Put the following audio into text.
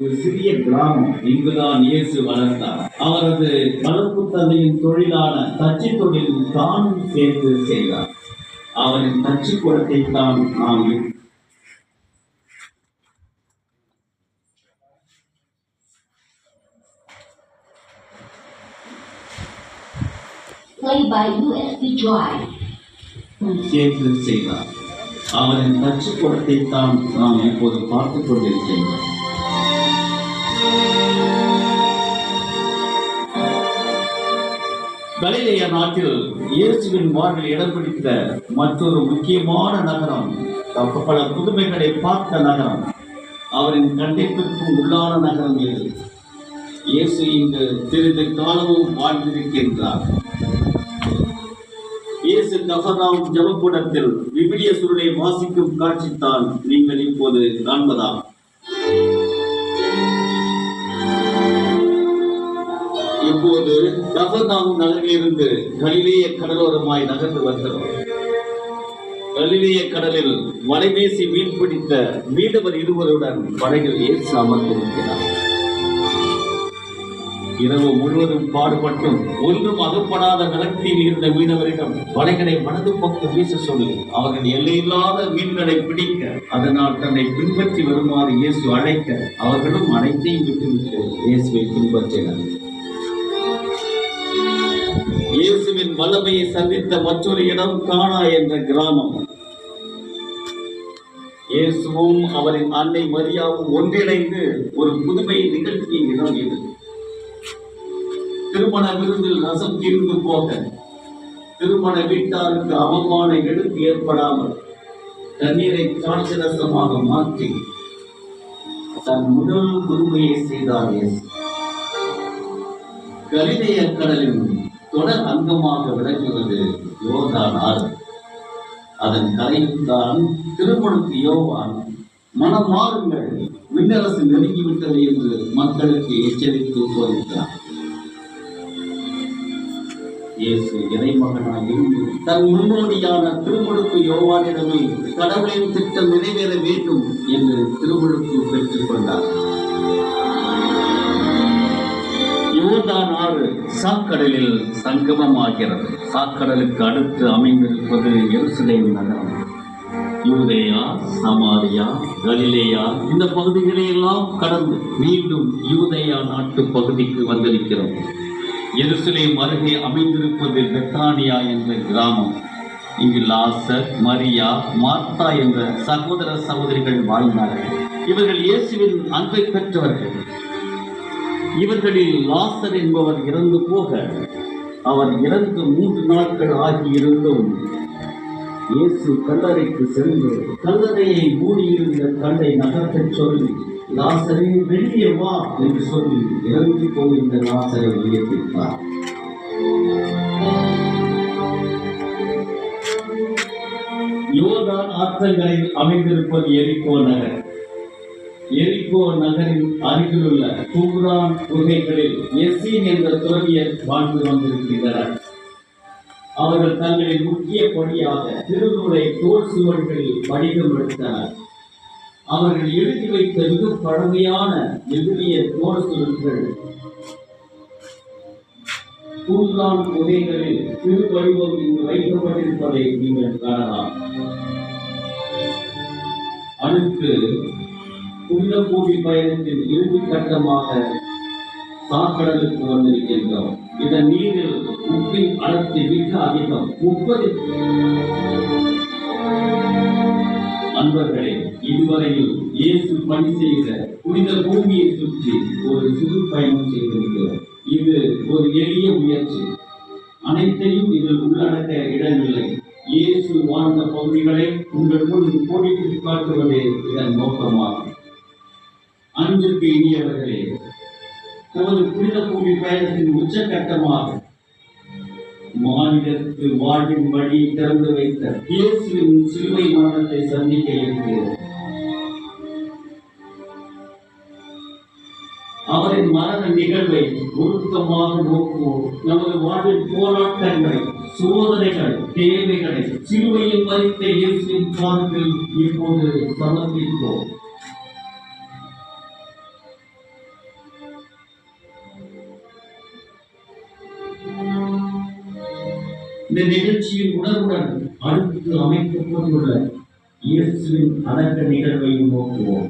ஒரு சிறிய கிராமம் இங்குதான் இயேசு வளர்ந்தார். அவரது வளர்ப்பு தந்தையின் தொழிலான தச்சு தொழில் தானும் சேர்ந்து செய்தார். அவரின் தச்சு குளத்தை தான் நாம். சேர்த்து செய்தார். அவரின் தச்சு குளத்தை தான் நாம் இப்போது பார்த்துக் கொண்டிருக்கின்றோம். கலிலேய நாட்டில் இயேசுவின் வாழ்வில் இடம் பிடித்த மற்றொரு முக்கியமான நகரம் பல புதுமைகளை பார்த்த நகரம் அவரின் கண்டிப்பிற்கும் உள்ளான நகரம் இது. இயேசு இங்கு தெரிந்த காலமும் வாழ்ந்திருக்கின்றார். இயேசு கபர்நாம் ஜபக்கூடத்தில் விபிலிய சுருளை வாசிக்கும் காட்சித்தான் நீங்கள் இப்போது காண்பதாம் போது கபர்நாம் நகரிலிருந்து கலிலேய கடலோரமாய் நகர்ந்து வருகிறோம் கலிலேய கடலில் வலைபேசி மீன் பிடித்த மீனவர் இருவருடன் படகில் இயேசு அமர்ந்திருக்கிறார் இரவு முழுவதும் பாடுபட்டும் ஒன்றும் அகப்படாத நிலத்தில் இருந்த மீனவரிடம் வலைகளை மனது பக்கம் வீச சொல்லி அவர்கள் எல்லையில்லாத மீன்களை பிடிக்க அதனால் தன்னை பின்பற்றி வருமாறு இயேசு அழைக்க அவர்களும் அனைத்தையும் விட்டுவிட்டு இயேசுவை பின்பற்றினர். வல்லமையை சந்தித்த மற்றொரு இடம் கானா என்ற கிராமம். இயேசுவும் அவரின் அன்னை மரியாவும் ஒன்றிணைந்து ஒரு புதுமை நிகழ்ச்சியை இடம் இது திருமண விருந்தில் ரசம் தீர்ந்து போக திருமண வீட்டாருக்கு அவமான எடுப்பு ஏற்படாமல் தண்ணீரை காட்சி ரசமாக மாற்றி தன் முதல் புதுமையை செய்தார் இயேசு. கலிலேய கடலின் தொடர் அங்கமாக விளங்குவது யோர்தான் ஆறு அதன் கரையில்தான் திருமணத்து யோவான் மனம் மாறுங்கள் விண்ணரசு நெருங்கிவிட்டது என்று மக்களுக்கு எச்சரித்து போதித்தார் இயேசு இறைமகனாய் இருந்து தன் முன்னோடியான திருமுழுக்கு யோவானிடமே கடவுளின் திட்டம் நிறைவேற வேண்டும் என்று திருமுழுக்கு சாக்கடலில் சங்கமமாகிறது. சாக்கடலுக்கு அடுத்து அமைந்திருப்பது எருசலேம் நகரம். யூதேயா சமாரியா கலிலேயா இந்த பகுதிகளை எல்லாம் கடந்து மீண்டும் யூதேயா நாட்டு பகுதிக்கு வந்திருக்கிறோம். எருசலேம் அருகே அமைந்திருப்பது பெத்தானியா என்ற கிராமம். இங்கு லாசர் மரியா மார்த்தா என்ற சகோதர சகோதரிகள் வாழ்ந்தார்கள். இவர்கள் இயேசுவின் அன்பை பெற்றவர்கள். இவர்களில் லாசர் என்பவர் இறந்து போக அவர் இறந்து மூன்று நாட்கள் ஆகியிருந்தும் இயேசு கல்லறைக்கு சென்று கல்லறையை மூடியிருந்த கல்லை நகர்த்தச் சொல்லி லாசரே வெளியே வா என்று சொல்லி இறந்து போயிருந்த லாசரை உயர்த்தித்தார் யோகா ஆற்றங்களில் அமைந்திருப்பது எரிக்கோ நகர். எரிகோ நகரின் அருகிலுள்ள கும்ரான் குகைகளில் எஸ்ஸீன் என்ற துறவியர் வாழ்ந்து வந்திருக்கின்றனர் அவர்கள் தங்களின் முக்கிய பணியாக திருநூலை தோல் சுவர்களில் வடிவம் எடுத்தனர். அவர்கள் எழுதி வைத்த மிக பழமையான எதிரிய தோல் சுவர்கள். கும்ரான் குகைகளில் திருவடிவம் இங்கு வைக்கப்பட்டிருப்பதை நீங்கள் காணலாம். அடுத்து புனிதபூமி பயணத்தின் இறுதி கட்டமாக சாக்கடலுக்கு வந்திருக்கின்றோம். இதன் நீரில் உப்பின் அடர்த்தி மிக அதிகம் முப்பது. அன்பர்களே இதுவரையில் இயேசு பணி செய்த புனித பூமியை சுற்றி ஒரு சிறு பயணம் செய்திருக்கிறோம். இது ஒரு எளிய முயற்சி. அனைத்தையும் இதில் உள்ளடக்க இடமில்லை. இயேசு வாழ்ந்த பகுதிகளை உங்கள் முன் கோடிட்டு காட்டுவதே இதன் நோக்கமாகும். அன்பிற்கு இனியவர்களே நமது புனித பூமி பயணத்தின் உச்சகட்டமாக மாநிலத்து வாழ்வின் வழி திறந்து வைத்த இயேசுவின் சிலுவை மரணத்தை சந்திக்க இருக்கிறோம். அவரின் மரண நிகழ்வை ஒழுக்கமாக நோக்குவோம். நமது வாழ்வின் போராட்டங்களை சோதனைகள் தேவைகளை சிலுவையில் மறித்த இயேசுவின் பாதத்தில் இப்போது சமர்ப்பிப்போம். இந்த நிகழ்ச்சியின் உணர்வுடன் அடுத்து அமைக்கப்பட்டுள்ள இயேசுவின் அடக்க நிகழ்வையும் நோக்குவோம்.